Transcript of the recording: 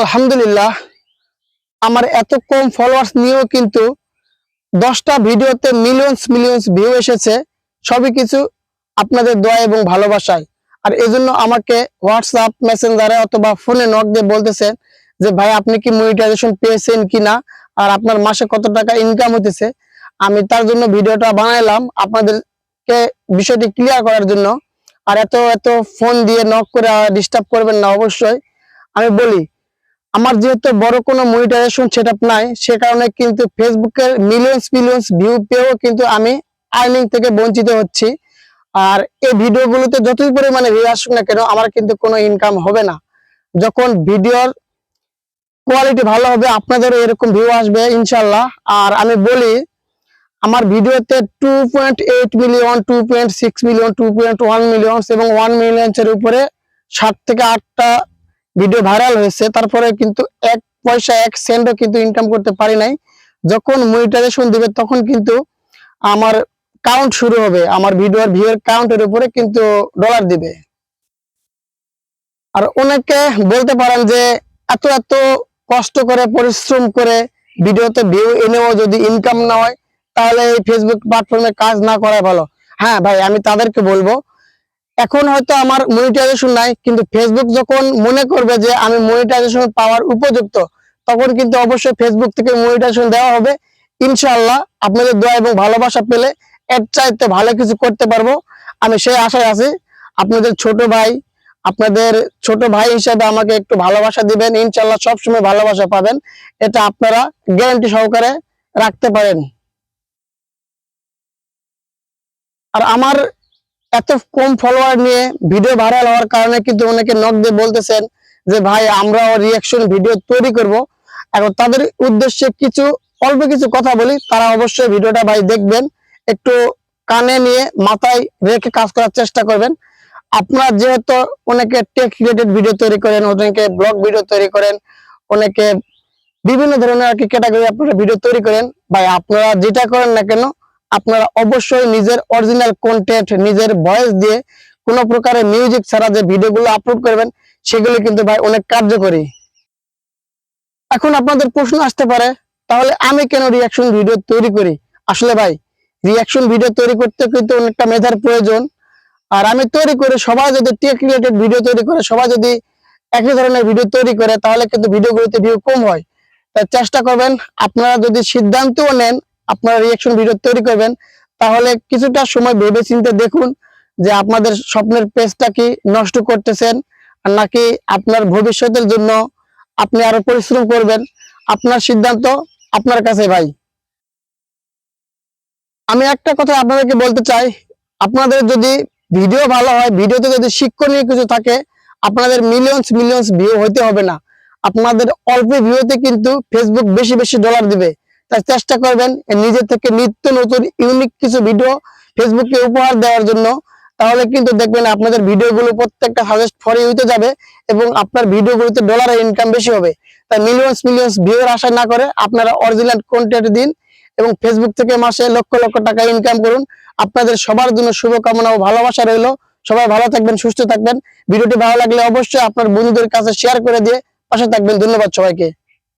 আলহামদুলিল্লাহ, আমার এত কম ফলোয়ার্স নিয়েও কিন্তু দশটা ভিডিওতে মিলিয়নস মিলিয়নস ভিউ এসেছে। সবই কিছু আপনাদের দোয়া এবং ভালোবাসায়। আর এজন্য আমাকে হোয়াটসঅ্যাপ মেসেঞ্জারে অথবা ফোনে নক দিয়ে বলতেছেন যে, ভাই, আপনি কি মনিটাইজেশন পেয়েছেন কিনা আর আপনার মাসে কত টাকা ইনকাম হতেছে আমি তার জন্য ভিডিওটা বানাইলাম আপনাদেরকে বিষয়টি ক্লিয়ার করার জন্য। আর এত এত ফোন দিয়ে নক করে ডিস্টার্ব করবেন না, অবশ্যই। আমি বলি আমার যেহেতু বড় কোনো মনিটাইজেশন সেটআপ নাই, সে কারণে কিন্তু ফেসবুকের মিলিয়নস মিলিয়নস ভিউ পেয়েও কিন্তু আমি আর্নিং থেকে বঞ্চিত হচ্ছি। আর এই ভিডিওগুলোতে যতই পরিমাণে ভিউ আসুক না কেন, আমার কিন্তু কোনো ইনকাম হবে না। যখন ভিডিওর কোয়ালিটি ভালো হবে, আপনাদেরও এরকম ভিউ আসবে ইনশাল্লাহ আর আমি বলি, আমার ভিডিওতে two point eight million two point six million two point one million এবং ওয়ান মিলিয়ন্সের উপরে সাত থেকে আটটা ভিডিও ভাইরাল হয়েছে, তারপরে কিন্তু এক পয়সা, এক সেন্টও কিন্তু ইনকাম করতে পারি নাই। যখন মনিটাইজেশন দিবে তখন কিন্তু আমার কাউন্ট শুরু হবে, আমার ভিডিওর ভিউর কাউন্টের উপরে কিন্তু ডলার দিবে। আর অনেকে বলতে পারেন যে, এত এত কষ্ট করে, পরিশ্রম করে ভিডিওতে ভিউ এনেও যদি ইনকাম না হয়, তাহলে এই ফেসবুক প্ল্যাটফর্মে কাজ না করাই ভালো। হ্যাঁ ভাই, আমি তাদেরকে বলব এখন হয়তো আমার মনিটাইজেশন নাই, কিন্তু ফেসবুক যখন মনে করবে যে আমি মনিটাইজেশন পাওয়ার উপযুক্ত, তখন কিন্তু অবশ্যই ফেসবুক থেকে মনিটাইজেশন দেওয়া হবে। ইনশাআল্লাহ আপনাদের দোয়া এবং ভালোবাসা পেলে এর চাইতে ভালো কিছু করতে পারব। আমি সেই আশায় আছি। আপনাদের ছোট ভাই, আপনাদের ছোট ভাই হিসাবে আমাকে একটু ভালোবাসা দিবেন। ইনশাআল্লাহ সবসময় ভালোবাসা পাবেন। এটা আপনারা গ্যারান্টি সহকারে রাখতে পারেন। আর আমার এত কম ফলোয়ার নিয়ে ভিডিও ভাইরাল হওয়ার কারণে কিন্তু অনেকে নক দিয়ে বলতেছেন যে, ভাই আমরাও রিয়াকশন ভিডিও তৈরি করব। এখন তাদের উদ্দেশ্যে কিছু, অল্প কিছু কথা বলি। তারা অবশ্যই ভিডিওটা ভাই দেখবেন, একটু কানে নিয়ে মাথায় রেখে কাজ করার চেষ্টা করবেন। আপনারা যেহেতু অনেকে টেক রিলেটেড ভিডিও তৈরি করেন, অনেকে ব্লগ ভিডিও তৈরি করেন, অনেকে বিভিন্ন ধরনের আর কি ক্যাটাগরি আপনারা ভিডিও তৈরি করেন, ভাই, আপনারা যেটা করেন না কেন আপনারা অবশ্যই নিজের অরিজিনাল কন্টেন্ট নিজের ভয়েস দিয়ে কোনো প্রকারের মিউজিক ছাড়া যে ভিডিওগুলো আপলোড করবেন, সেগুলো কিন্তু ভাই অনেক কার্যকরী। এখন আপনাদের প্রশ্ন আসতে পারে, তাহলে আমি কেন রিয়াকশন ভিডিও তৈরি করি? আসলে ভাই রিয়াকশন ভিডিও তৈরি করতে কিন্তু অনেকটা মেধার প্রয়োজন। আর আমি তৈরি করে সবাই যদি টেক রিলেটেড ভিডিও তৈরি করে, সবাই যদি একই ধরনের ভিডিও তৈরি করে, তাহলে কিন্তু ভিডিওগুলোতে ভিউ কম হয়। তাই চেষ্টা করবেন, আপনারা যদি সিদ্ধান্তও নেন আপনারা রিয়াকশন ভিডিও তৈরি করবেন। তাহলে কিছুটা সময় ভেবে চিন্তে দেখুন যে আপনাদের স্বপ্নের পেজটা কি নষ্ট করতেছেন নাকি আপনার ভবিষ্যতের জন্য আপনি আরও পরিশ্রম করবেন। আপনার সিদ্ধান্ত আপনার কাছে ভাই। আমি একটা কথা আপনাদেরকে বলতে চাই, আপনাদের যদি ভিডিও ভালো হয় ভিডিওতে যদি শিক্ষণীয় কিছু থাকে, আপনাদের মিলিয়নস মিলিয়নস ভিউ হইতে হবে না। আপনাদের অল্প ভিউতে কিন্তু ফেসবুক বেশি বেশি ডলার দিবে। তাই চেষ্টা করবেন নিজে থেকে নিত্য নতুন ইউনিক কিছু ভিডিও ফেসবুকে উপহার দেওয়ার জন্য। তাহলে কিন্তু দেখবেন আপনাদের ভিডিওগুলো প্রত্যেকটা সাজেস্ট ফরে হইতে যাবে এবং আপনার ভিডিওগুলোতে ডলারের ইনকাম বেশি হবে। তাই মিলিয়নস মিলিয়নস ভিউর আশা না করে আপনারা অরিজিনাল কন্টেন্ট দিন এবং ফেসবুক থেকে মাসে লক্ষ লক্ষ টাকা ইনকাম করুন। আপনাদের সবার জন্য শুভকামনা ও ভালোবাসা রইল। সবাই ভালো থাকবেন, সুস্থ থাকবেন। ভিডিওটি ভালো লাগলে অবশ্যই আপনার বন্ধুদের কাছে শেয়ার করে দিয়ে পাশে থাকবেন। ধন্যবাদ সবাইকে।